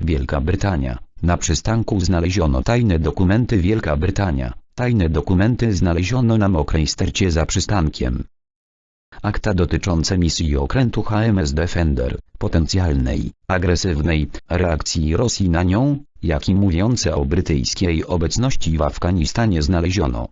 Wielka Brytania. Na przystanku znaleziono tajne dokumenty Wielka Brytania. Tajne dokumenty znaleziono na mokrej stercie za przystankiem. Akta dotyczące misji okrętu HMS Defender, potencjalnej, agresywnej reakcji Rosji na nią, jak i mówiące o brytyjskiej obecności w Afganistanie znaleziono.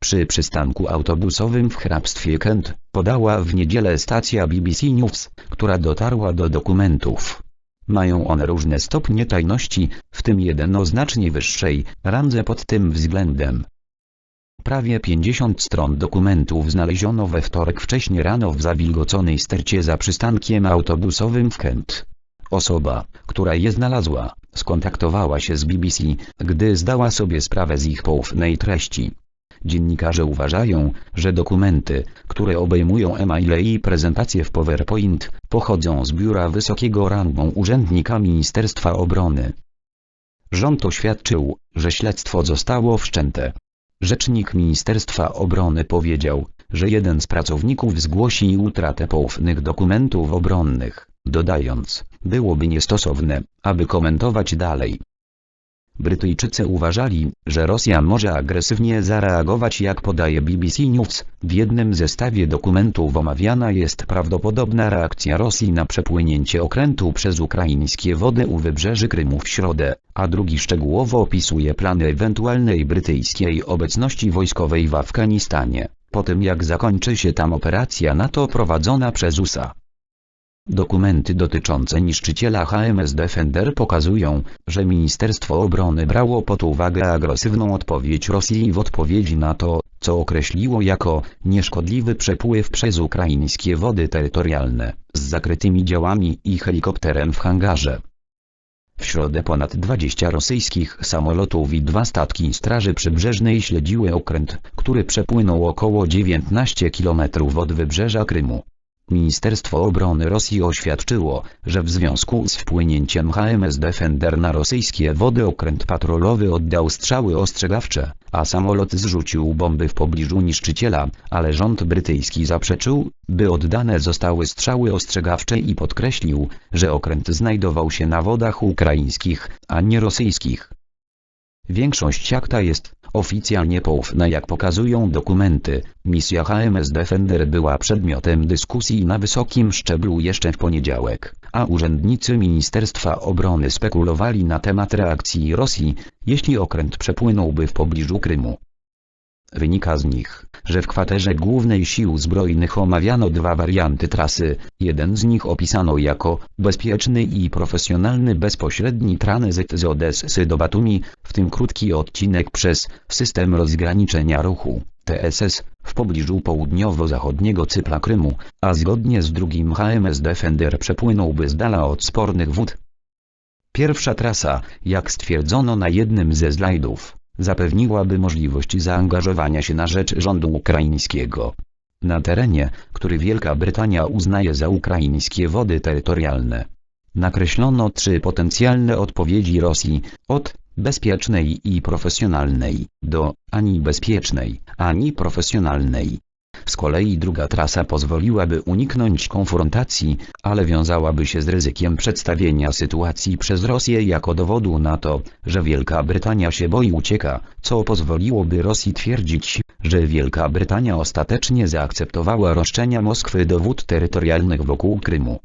Przy przystanku autobusowym w hrabstwie Kent, podała w niedzielę stacja BBC News, która dotarła do dokumentów. Mają one różne stopnie tajności, w tym jeden o znacznie wyższej randze pod tym względem. Prawie 50 stron dokumentów znaleziono we wtorek wcześnie rano w zawilgoconej stercie za przystankiem autobusowym w Kent. Osoba, która je znalazła, skontaktowała się z BBC, gdy zdała sobie sprawę z ich poufnej treści. Dziennikarze uważają, że dokumenty, które obejmują e-maile i prezentacje w PowerPoint, pochodzą z biura wysokiego rangą urzędnika Ministerstwa Obrony. Rząd oświadczył, że śledztwo zostało wszczęte. Rzecznik Ministerstwa Obrony powiedział, że jeden z pracowników zgłosi utratę poufnych dokumentów obronnych, dodając, byłoby niestosowne, aby komentować dalej. Brytyjczycy uważali, że Rosja może agresywnie zareagować jak podaje BBC News. W jednym zestawie dokumentów omawiana jest prawdopodobna reakcja Rosji na przepłynięcie okrętu przez ukraińskie wody u wybrzeży Krymu w środę, a drugi szczegółowo opisuje plany ewentualnej brytyjskiej obecności wojskowej w Afganistanie, po tym jak zakończy się tam operacja NATO prowadzona przez USA. Dokumenty dotyczące niszczyciela HMS Defender pokazują, że Ministerstwo Obrony brało pod uwagę agresywną odpowiedź Rosji w odpowiedzi na to, co określiło jako nieszkodliwy przepływ przez ukraińskie wody terytorialne, z zakrytymi działami i helikopterem w hangarze. W środę ponad 20 rosyjskich samolotów i dwa statki Straży Przybrzeżnej śledziły okręt, który przepłynął około 19 km od wybrzeża Krymu. Ministerstwo Obrony Rosji oświadczyło, że w związku z wpłynięciem HMS Defender na rosyjskie wody okręt patrolowy oddał strzały ostrzegawcze, a samolot zrzucił bomby w pobliżu niszczyciela, ale rząd brytyjski zaprzeczył, by oddane zostały strzały ostrzegawcze i podkreślił, że okręt znajdował się na wodach ukraińskich, a nie rosyjskich. Większość akta jest oficjalnie poufna jak pokazują dokumenty. Misja HMS Defender była przedmiotem dyskusji na wysokim szczeblu jeszcze w poniedziałek, a urzędnicy Ministerstwa Obrony spekulowali na temat reakcji Rosji, jeśli okręt przepłynąłby w pobliżu Krymu. Wynika z nich, że w kwaterze głównej sił zbrojnych omawiano dwa warianty trasy, jeden z nich opisano jako bezpieczny i profesjonalny bezpośredni tranzyt z Odessy do Batumi, w tym krótki odcinek przez system rozgraniczenia ruchu, TSS, w pobliżu południowo-zachodniego cypla Krymu, a zgodnie z drugim HMS Defender przepłynąłby z dala od spornych wód. Pierwsza trasa, jak stwierdzono na jednym ze slajdów, zapewniłaby możliwość zaangażowania się na rzecz rządu ukraińskiego. Na terenie, który Wielka Brytania uznaje za ukraińskie wody terytorialne. Nakreślono trzy potencjalne odpowiedzi Rosji, od bezpiecznej i profesjonalnej do ani bezpiecznej, ani profesjonalnej. Z kolei druga trasa pozwoliłaby uniknąć konfrontacji, ale wiązałaby się z ryzykiem przedstawienia sytuacji przez Rosję jako dowodu na to, że Wielka Brytania się boi ucieka, co pozwoliłoby Rosji twierdzić, że Wielka Brytania ostatecznie zaakceptowała roszczenia Moskwy do wód terytorialnych wokół Krymu.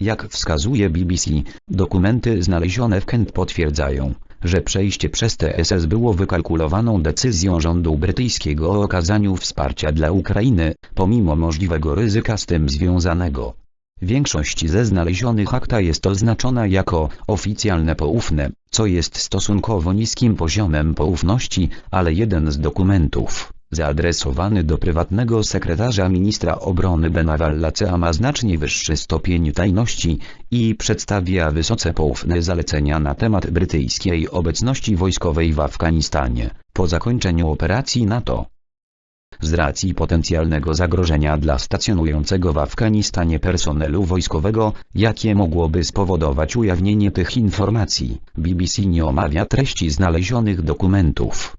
Jak wskazuje BBC, dokumenty znalezione w Kent potwierdzają, że przejście przez TSS było wykalkulowaną decyzją rządu brytyjskiego o okazaniu wsparcia dla Ukrainy, pomimo możliwego ryzyka z tym związanego. Większość ze znalezionych akta jest oznaczona jako oficjalne poufne, co jest stosunkowo niskim poziomem poufności, ale jeden z dokumentów, zaadresowany do prywatnego sekretarza ministra obrony Benawallacea ma znacznie wyższy stopień tajności i przedstawia wysoce poufne zalecenia na temat brytyjskiej obecności wojskowej w Afganistanie, po zakończeniu operacji NATO. Z racji potencjalnego zagrożenia dla stacjonującego w Afganistanie personelu wojskowego, jakie mogłoby spowodować ujawnienie tych informacji, BBC nie omawia treści znalezionych dokumentów.